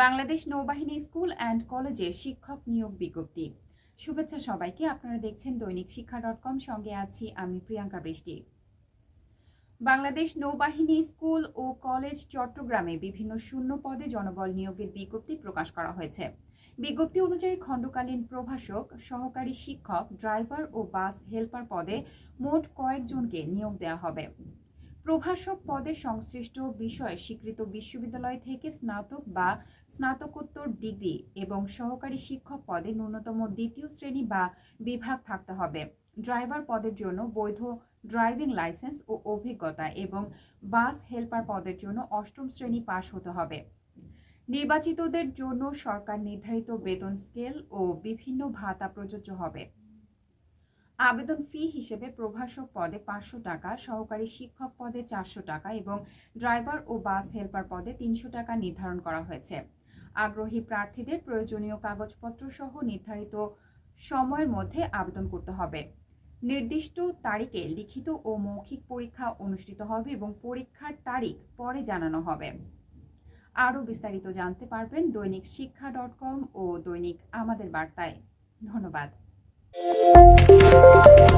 বাংলাদেশ নৌবাহিনী school and কলেজে শিক্ষক নিয়োগ বিজ্ঞপ্তি। শুভেচ্ছা সবাইকে, আপনারা দেখছেন দৈনিক শিক্ষা ডট কম। সঙ্গে আছি আমি প্রিয়াঙ্কা বৃষ্টি। বাংলাদেশ নৌবাহিনী স্কুল ও কলেজ চট্টগ্রামে বিভিন্ন শূন্য পদে জনবল নিয়োগের বিজ্ঞপ্তি প্রকাশ করা হয়েছে। বিজ্ঞপ্তি অনুযায়ী খণ্ডকালীন প্রভাষক, সহকারী শিক্ষক, ড্রাইভার ও বাস হেল্পার পদে মোট কয়েকজনকে নিয়োগ দেওয়া হবে। প্রভাষক পদে সংশ্লিষ্ট বিষয়ে স্বীকৃত বিশ্ববিদ্যালয় থেকে স্নাতক বা স্নাতকোত্তর ডিগ্রি এবং সহকারী শিক্ষক পদে ন্যূনতম দ্বিতীয় শ্রেণি বা বিভাগ থাকতে হবে। ড্রাইভার পদের জন্য বৈধ ড্রাইভিং লাইসেন্স ও অভিজ্ঞতা এবং বাস হেল্পার পদের জন্য অষ্টম শ্রেণি পাশ হতে হবে। নির্বাচিতদের জন্য সরকার নির্ধারিত বেতন স্কেল ও বিভিন্ন ভাতা প্রযোজ্য হবে। আবেদন ফি হিসেবে প্রভাষক পদে পাঁচশো টাকা, সহকারী শিক্ষক পদে চারশো টাকা এবং ড্রাইভার ও বাস হেল্পার পদে তিনশো টাকা নির্ধারণ করা হয়েছে। আগ্রহী প্রার্থীদের প্রয়োজনীয় কাগজপত্র সহ নির্ধারিত সময়ের মধ্যে আবেদন করতে হবে। নির্দিষ্ট তারিখে লিখিত ও মৌখিক পরীক্ষা অনুষ্ঠিত হবে এবং পরীক্ষার তারিখ পরে জানানো হবে। আরও বিস্তারিত জানতে পারবেন দৈনিক শিক্ষা ডট কম ও দৈনিক আমাদের বার্তায়। ধন্যবাদ। Música